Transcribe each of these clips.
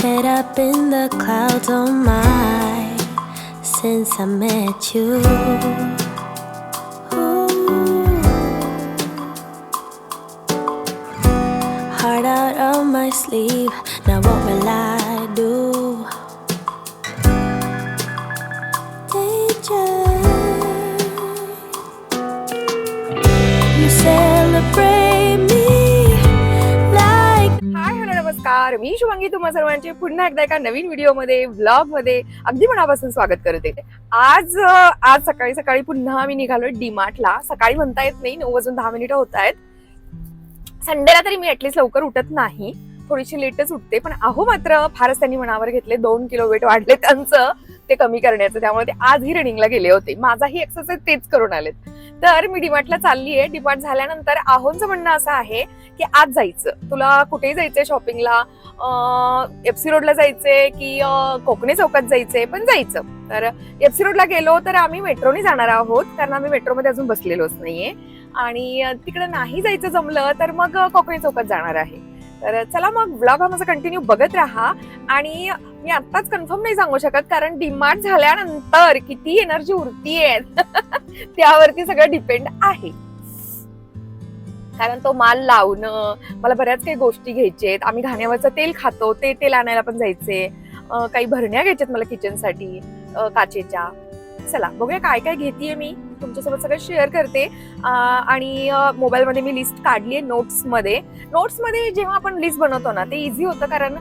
Head up in the clouds, oh my, since I met you. Ooh. Heart out of my sleeve, now what will नमस्कार. मी शुभांगी तुम्हा सर्वांचे पुन्हा एकदा एका नवीन व्हिडिओमध्ये व्लॉगमध्ये अगदी मनापासून स्वागत करते आज आज सकाळी सकाळी पुन्हा आम्ही निघालोय डीमार्टला. सकाळी म्हणता येत नाही नऊ वाजून दहा मिनिटं होत आहेत. संडेला तरी मी ऍटलीस्ट लवकर उठत नाही. थोडीशी लेटच उठते पण अहो मात्र फारच त्यांनी मनावर घेतले. दोन किलो वेट वाढले त्यांचं ते कमी करण्याचं. त्यामुळे ते आजही रनिंगला गेले होते. माझाही एक्सरसाइज तेच करून आलेत. तर मी डिमार्टला चालली आहे डिमार्ट झाल्यानंतर आहोंचं म्हणणं असं आहे की आज जायचं. तुला कुठेही जायचंय शॉपिंगला एफ सी रोडला जायचंय की कोकणी चौकात जायचंय पण जायचं. तर एफ सी रोडला गेलो तर आम्ही मेट्रोने जाणार आहोत. कारण आम्ही मेट्रोमध्ये अजून बसलेलोच नाहीये. आणि तिकडे नाही जायचं जमलं तर मग कोकणी चौकात जाणार आहे. तर चला मग ब्लॉग हा माझा कंटिन्यू बघत राहा. आणि मी आत्ताच कन्फर्म नाही सांगू शकत कारण डिमांड झाल्यानंतर किती एनर्जी उरतीये. त्यावरती सगळं डिपेंड आहे. कारण तो माल लावणं मला बऱ्याच काही गोष्टी घ्यायच्या आहेत आम्ही घाण्यावरचं तेल खातो ते तेल आणायला पण जायचे. काही भरण्या घ्यायच्यात मला किचनसाठी काचेच्या. चला बघूया काय काय घेतेय मी. तुमच्यासोबत सगळं शेअर करते. आणि मोबाईलमध्ये मी लिस्ट काढली आहे नोट्समध्ये नोट्समध्ये जेव्हा आपण लिस्ट बनवतो ना ते इझी होतं कारण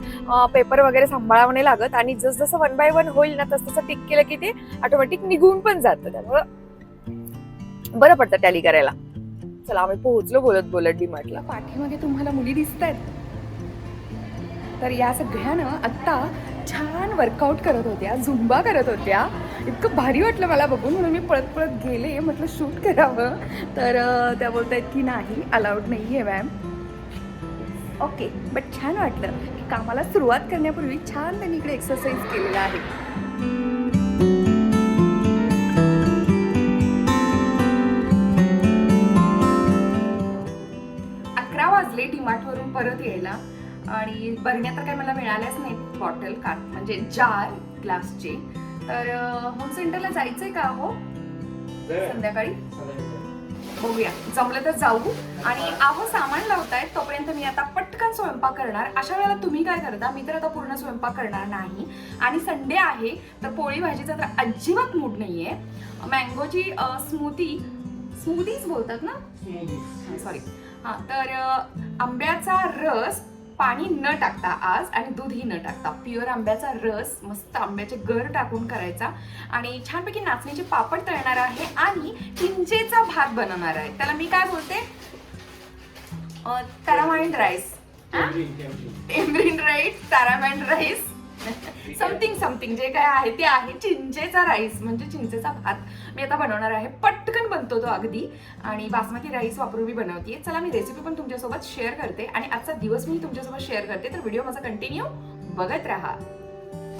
पेपर वगैरे सांभाळावं नाही लागत आणि जसं वन बाय वन होईल ना तसं तसं टिक केलं की ते ऑटोमॅटिक निघून पण जातं. त्यामुळं बरं पडतं टॅली करायला. चला आम्ही पोहोचलो बोलत बोलत डी म्हटलं पाठीमध्ये तुम्हाला मुली दिसत आहेत तर या सगळ्यानं आत्ता छान वर्कआउट करत होत्या झुंबा करत होत्या. इतकं भारी वाटलं मला बघून म्हणून मी पळत पळत गेले. म्हटलं शूट करावं. तर त्या त्या बोलतायत की नाही अलाउड नाही आहे मॅम ओके बट छान वाटलं. की कामाला सुरुवात करण्यापूर्वी छान त्यांनी इकडे एक्सरसाइज केलेला आहे. आणि बरण्या तर काही मला मिळाल्याच नाहीत बॉटल का म्हणजे जार ग्लासचे. तर होम सेंटरला जायचंय का हो? संध्याकाळी? बघूया. जमलं तर जाऊ. आणि आहो सामान लावतायत तोपर्यंत मी आता पटकन स्वयंपाक करणार. अशा वेळेला तुम्ही काय करता? मी तर आता पूर्ण स्वयंपाक करणार नाही. आणि संडे आहे तर पोळी भाजीचा तर अजिबात मूड नाहीये. मँगोची स्मूथी स्मूथीच बोलतात ना? सॉरी हा तर आंब्याचा रस पाणी न टाकता आज आणि दूधही न टाकता. प्युअर आंब्याचा रस मस्त आंब्याचे गर टाकून करायचा. आणि छानपैकी नाचणीचे पापड तळणार आहे आणि चिंचेचा भात बनवणार आहे. त्याला मी काय बोलते? Tamarind rice tamarind rice tamarind rice something something जे काय आहे ते आहे चिंचेचा राईस म्हणजे चिंचेचा भात. मी आता बनवणार आहे. पटकन बनतो तो अगदी. आणि बासमती राईस वापरून मी बनवते चला मी रेसिपी पण तुमच्यासोबत शेअर करते. आणि आजचा दिवस मी तुमच्यासोबत शेअर करते. तर व्हिडिओ माझा कंटिन्यू बघत राहा.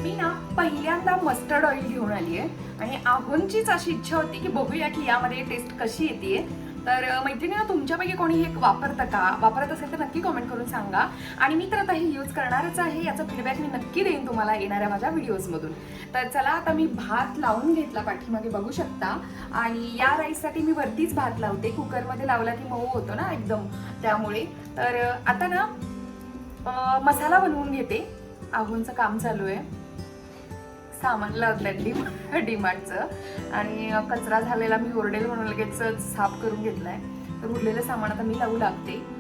मी ना पहिल्यांदा मस्टर्ड ऑइल घेऊन आली आहे आणि आहोंचीच अशी इच्छा होती की बघूया की यामध्ये टेस्ट कशी येते तर मैत्रिणी तुमच्यापैकी कोणी हे वापरतं का? वापरत असेल तर नक्की कमेंट करून सांगा. आणि मी तर आता हे यूज करणारच आहे याचा फीडबॅक मी नक्की देईन तुम्हाला येणाऱ्या माझ्या व्हिडिओजमधून तर चला आता मी भात लावून घेतला पाठीमागे बघू शकता. आणि या राईससाठी मी वरतीच भात लावते. कुकरमध्ये लावला की मऊ होतो ना एकदम त्यामुळे. तर आता ना मसाला बनवून घेते. आहोंचं काम चालू आहे. सामान लागलं डी डीमार्टचं. आणि कचरा झालेला मी ओरडेल म्हणून लगेच साफ करून घेतलाय. तर उरलेलं सामान आता मी लावू लागते.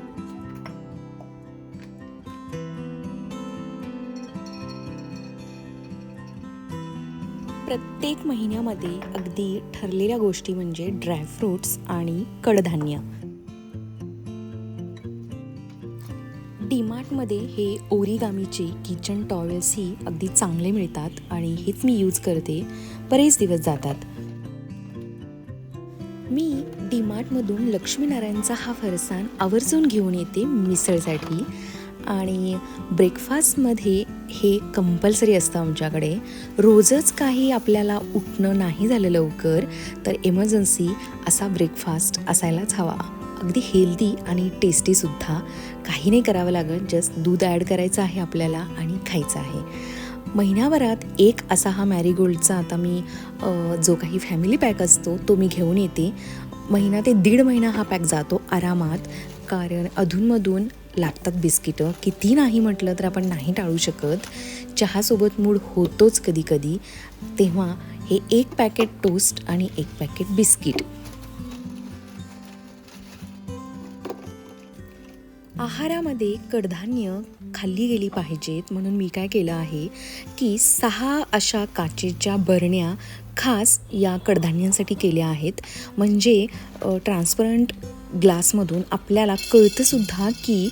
प्रत्येक महिन्यामध्ये अगदी ठरलेल्या गोष्टी म्हणजे ड्रायफ्रूट्स आणि कडधान्य. डीमार्टमध्ये हे ओरिगामीचे किचन टॉवेल्सही अगदी चांगले मिळतात आणि हेच मी यूज करते. बरेच दिवस जातात. मी डीमार्टमधून लक्ष्मीनारायणचा हा फरसाण आवर्जून घेऊन येते मिसळसाठी. आणि ब्रेकफास्टमध्ये हे कंपल्सरी असतं आमच्याकडे. रोजच काही आपल्याला उठणं नाही झालं लवकर तर एमर्जन्सी असा ब्रेकफास्ट असायलाच हवा. अगदी हेल्दी आणि टेस्टीसुद्धा काही नाही करावं लागत जस्ट दूध ॲड करायचं आहे आपल्याला आणि खायचं आहे. महिन्याभरात एक असा हा मॅरीगोल्डचा आता मी जो काही फॅमिली पॅक असतो तो मी घेऊन येते. महिना ते दीड महिना हा पॅक जातो आरामात. कारण अधूनमधून लागतात बिस्किटं. किती नाही म्हटलं तर आपण नाही टाळू शकत. चहासोबत मूड होतोच कधी कधी. तेव्हा हे एक पॅकेट टोस्ट आणि एक पॅकेट बिस्किट आहारामध्ये कडधान्य खाल्ली गेली पाहिजेत म्हणून मी काय केलं आहे की सहा अशा काचेच्या बरण्या खास या कडधान्यांसाठी केल्या आहेत. म्हणजे ट्रान्सपरंट ग्लासमधून आपल्याला कळतंसुद्धा की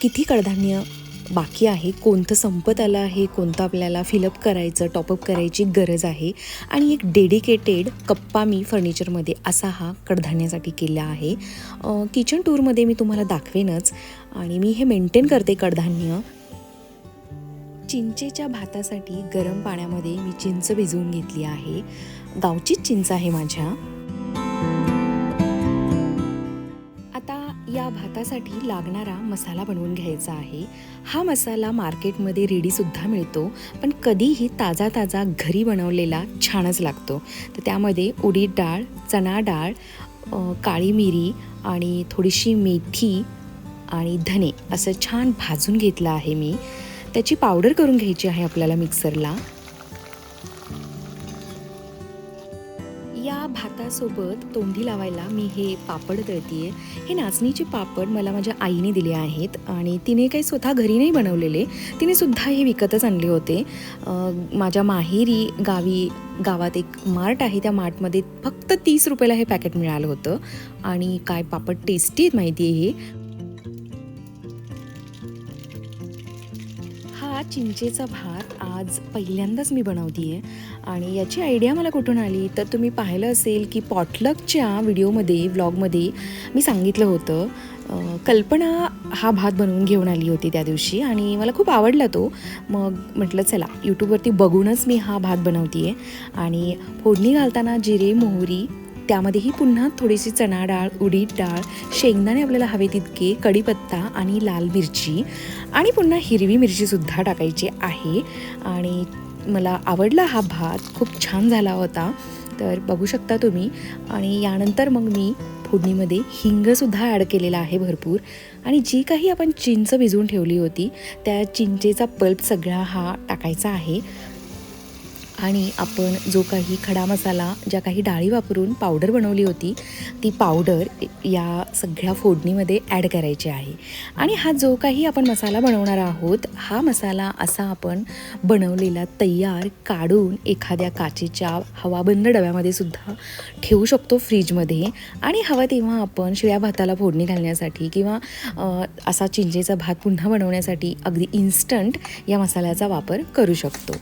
किती कडधान्य बाकी आहे कोणतं संपत आलं आहे कोणतं आपल्याला फिलअप करायचं टॉपअप करायची गरज आहे. आणि एक डेडिकेटेड कप्पा मी फर्निचरमध्ये असा हा कडधान्यासाठी केला आहे. किचन टूरमध्ये मी तुम्हाला दाखवेनच. आणि मी हे मेंटेन करते कडधान्य. चिंचेच्या भातासाठी गरम पाण्यामध्ये मी चिंच भिजवून घेतली आहे. गावचीच चिंच आहे माझ्या. या भातासाठी लागणारा मसाला बनवून घ्यायचा आहे. हा मसाला मार्केटमध्ये रेडीसुद्धा मिळतो पण कधीही ताजा ताजा घरी बनवलेला छानच लागतो. तर त्यामध्ये उडीद डाळ चणा डाळ काळी मिरी आणि थोडीशी मेथी आणि धने असं छान भाजून घेतलं आहे मी. त्याची पावडर करून घ्यायची आहे आपल्याला मिक्सरला. त्यासोबत तोंडी लावायला मी हे पापड तळतीये. हे नाचणीचे पापड मला माझ्या आईने दिले आहेत आणि तिने काही स्वतः घरी नाही बनवलेले. तिने सुद्धा हे विकतच आणले होते. माझ्या माहेरी गावी गावात एक मार्ट आहे. त्या मार्टमध्ये फक्त तीस रुपयाला हे पॅकेट मिळालं होतं. आणि काय पापड टेस्टी आहेत माहिती आहे हे. चिंचेचा भात आज पहिल्यांदाच मी बनवते आणि याची आयडिया मला कुठून आली? तर तुम्ही पाहिलं असेल की पॉटलकच्या व्हिडिओमध्ये व्लॉगमध्ये मी सांगितलं होतं कल्पना हा भात बनवून घेऊन आली होती त्या दिवशी आणि मला खूप आवडला तो. मग म्हटलं चला यूट्यूबवरती बघूनच मी हा भात बनवते आणि फोडणी घालताना जिरे मोहरी त्यामध्येही पुन्हा थोडीशी चणा डाळ उडीद डाळ शेंगदाणे आपल्याला हवे तितके कढीपत्ता आणि लाल मिरची आणि पुन्हा हिरवी मिरचीसुद्धा टाकायची आहे. आणि मला आवडला हा भात खूप छान झाला होता. तर बघू शकता तुम्ही. आणि यानंतर मग मी फोडणीमध्ये हिंगसुद्धा ॲड केलेला आहे भरपूर. आणि जी काही आपण चिंच भिजवून ठेवली होती त्या चिंचेचा पल्प सगळा हा टाकायचा आहे. आणि आपण जो काही खडा मसाला ज्या काही डाळी वापरून पावडर बनवली होती ती पावडर या सगळ्या फोडणीमध्ये ॲड करायची आहे. आणि हा जो काही आपण मसाला बनवणार आहोत हा मसाला असा आपण बनवलेला तयार काढून एखाद्या काचेच्या हवाबंद डब्यामध्ये सुद्धा ठेवू शकतो फ्रीजमध्ये. आणि हवा तेव्हा आपण शिळ्या भाताला फोडणी घालण्यासाठी किंवा असा चिंचेचा भात पुन्हा बनवण्यासाठी अगदी इन्स्टंट या मसाल्याचा वापर करू शकतो.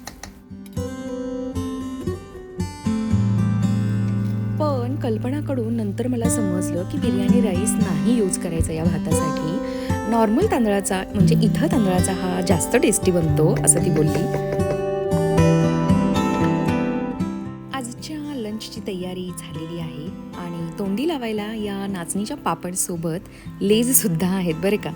कल्पनाकडून नंतर मला समजलं की बिर्याणी राईस नाही यूज करायचा या भातासाठी. नॉर्मल तांदळाचा म्हणजे इथं तांदळाचा हा जास्त टेस्टी बनतो असं ती बोलली. आजच्या लंचची तयारी झालेली आहे आणि तोंडी लावायला या नाचणीच्या पापडसोबत लेजसुद्धा आहेत बरे का?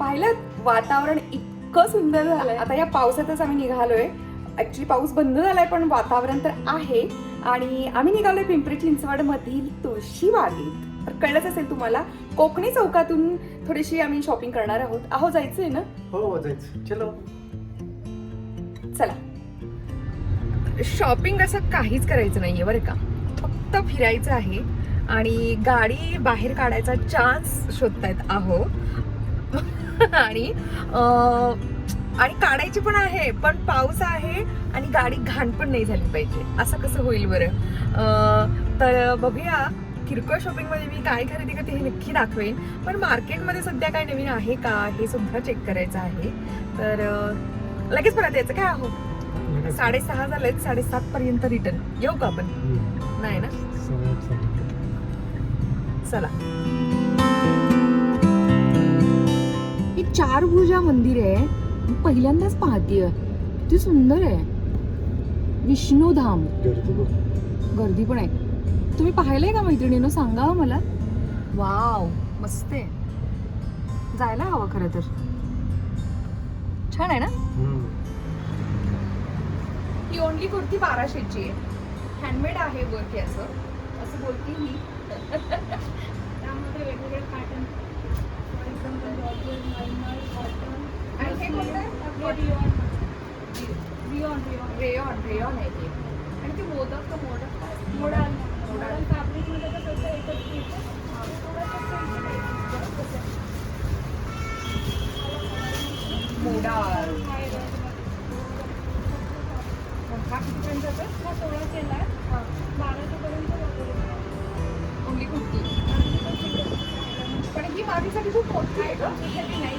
पाहिलं वातावरण इतकं सुंदर झालंय. आता या पावसातच आम्ही निघालोय. ऍक्च्युली पाऊस बंद झालाय पण वातावरण तर आहे. आणि आम्ही निघालोय पिंपरी चिंचवड मधील तुळशी बागेत. तर कळलंच असेल तुम्हाला कोकणी चौकातून थोडीशी आम्ही शॉपिंग करणार आहोत. अहो जायचंय ना? हो हो जायचं. चलो. चला. शॉपिंग असं काहीच करायचं नाहीये बरं का. फक्त फिरायचं आहे. आणि गाडी बाहेर काढायचा चान्स शोधतायत. आहो आणि आणि काढायची पण आहे पण पाऊस आहे आणि गाडी घाण पण नाही झाली पाहिजे. असं कसं होईल बरं? तर बघूया किरकोळ शॉपिंगमध्ये मी काय खरेदी करते हे नक्की दाखवेन. पण मार्केटमध्ये सध्या काय नवीन आहे का हे सुद्धा चेक करायचं आहे. तर लगेच परत यायचं काय आहो? साडेसहा झालेत साडेसात पर्यंत रिटर्न येऊ का आपण? नाही ना? चला. हे चार भुजा मंदिर आहे. मी पहिल्यांदाच पाहतीये. किती सुंदर आहे. विष्णुधाम. गर्दी पण आहे. तुम्ही पाहिलंय का मैत्रिणीनं? सांगा हो मला. वाव मस्त आहे. जायला हवं खरं तर. छान आहे ना? ही ओनली कुर्ती बाराशेची आहे. हँडमेड आहे वर्क याचं असं. बोलते मी. त्यामध्ये वेगवेगळे रिओन रेयॉन रेयॉन आहे ते आणि ते मोदक तर मोदक मोडाल मोडाल. कसं होतं एकच आहे. कसं आहे? मोडाल हा कितीपर्यंत आहे हा सोळाशेला आहे. माझ्यासाठी खूप मोठी आहे नाही.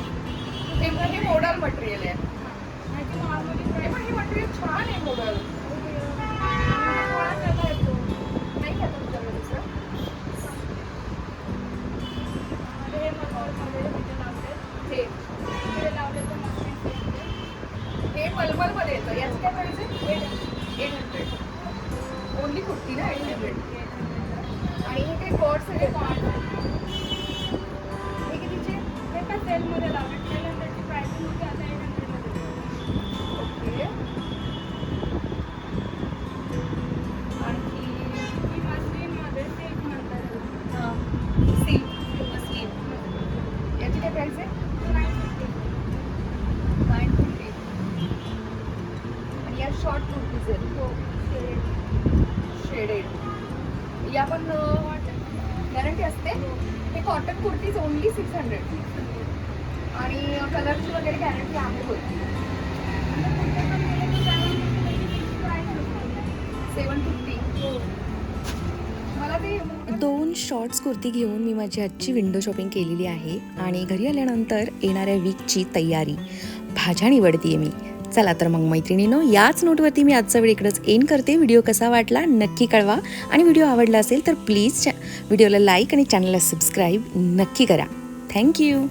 हे मोडल मटेरियल आहे. नाही ती normally पण हे मटेरियल छान आहे मोडल. नाही का तुमच्याकडे आणि हे मलमलमध्ये. हे. येते. हे मलमलमध्ये येतं. याचं काय आहे? एट हंड्रेड ओनली कुर्ती ना एट हंड्रेड आणि हे काही हे कितीचे हे सेलमध्ये लावले. प्राइसिंग होती, आता एट हंड्रेडला देतो. ओके आणखी ही मसलिनमध्ये silk म्हणतात त्याला. सिल्क स्लीव याची काय प्राइस आहे. नाईन फिफ्टी आणि या शॉर्ट कुर्तीज आहेत हो, shade. शेडेड या पण गॅरंटी असते हे cotton kurtis only six hundred आणि कलरची वगैरे गॅरंटी आहे होती सेवन फिफ्टी दोन शॉर्ट्स कुर्ती घेऊन मी माझी आजची विंडो शॉपिंग केलेली आहे आणि घरी आल्यानंतर येणाऱ्या वीकची तयारी. भाज्या निवडते मी. चला तर मग मैत्रिणीनं याच नोटवरती मी आजचा वेळ इकडंच एंड करते. व्हिडिओ कसा वाटला नक्की कळवा. आणि व्हिडिओ आवडला असेल तर प्लीज व्हिडिओला लाईक आणि चॅनलला सबस्क्राईब नक्की करा. थँक्यू